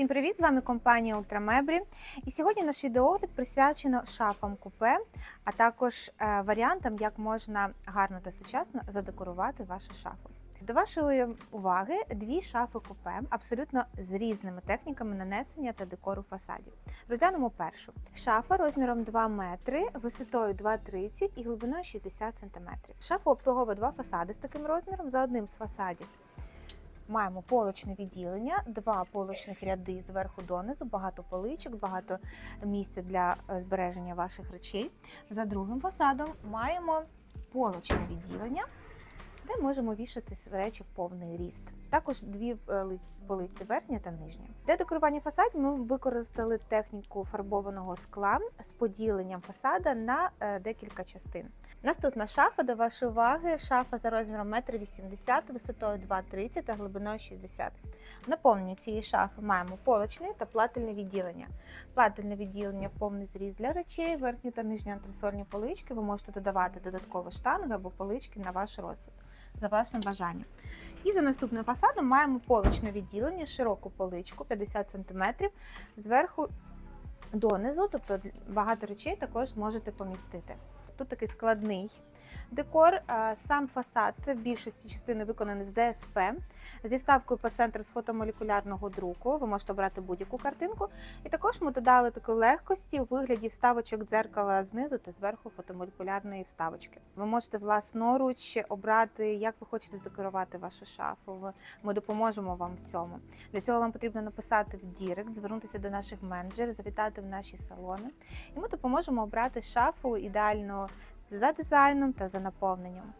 Всім привіт! З вами компанія Ультрамебрі. І сьогодні наш відеогляд присвячено шафам купе, а також е, варіантам, як можна гарно та сучасно задекорувати вашу шафу. До вашої уваги дві шафи купе абсолютно з різними техніками нанесення та декору фасадів. Розглянемо першу. Шафа розміром 2 метри, висотою 2,30 і глибиною 60 см. Шафа обслуговує два фасади з таким розміром. За одним з фасадів маємо полочне відділення, два полочних ряди зверху донизу, багато поличок, багато місця для е, збереження ваших речей. За другим фасадом маємо полочне відділення. Де можемо вішати речі в повний ріст. Також дві е, полиці верхня та нижня. Для декорування фасадів ми використали техніку фарбованого скла з поділенням фасада на е, декілька частин. Наступна шафа до вашої уваги. Шафа за розміром 1,80 м, висотою 2,30 та глибиною 60 В наповненні цієї шафи маємо полочне та плательне відділення. Плательне відділення повний зріз для речей, верхні та нижні антресольні полички. Ви можете додавати додатково штанги або полички на ваш розсуд за вашим бажанням. І за наступним фасадом маємо поличне відділення, широку поличку 50 см зверху донизу, тобто багато речей також зможете помістити. Тут такий складний декор. Сам фасад в більшості частини виконаний з ДСП зі вставкою по центру з фотомолекулярного друку. Ви можете обрати будь-яку картинку. І також ми додали такої легкості у вигляді вставочок дзеркала знизу та зверху фотомолекулярної вставочки. Ви можете власноруч обрати, як ви хочете здекорувати вашу шафу. Ми допоможемо вам в цьому. Для цього вам потрібно написати в Дірект, звернутися до наших менеджерів, завітати в наші салони, і ми допоможемо обрати шафу ідеально за дизайном та за наповненням.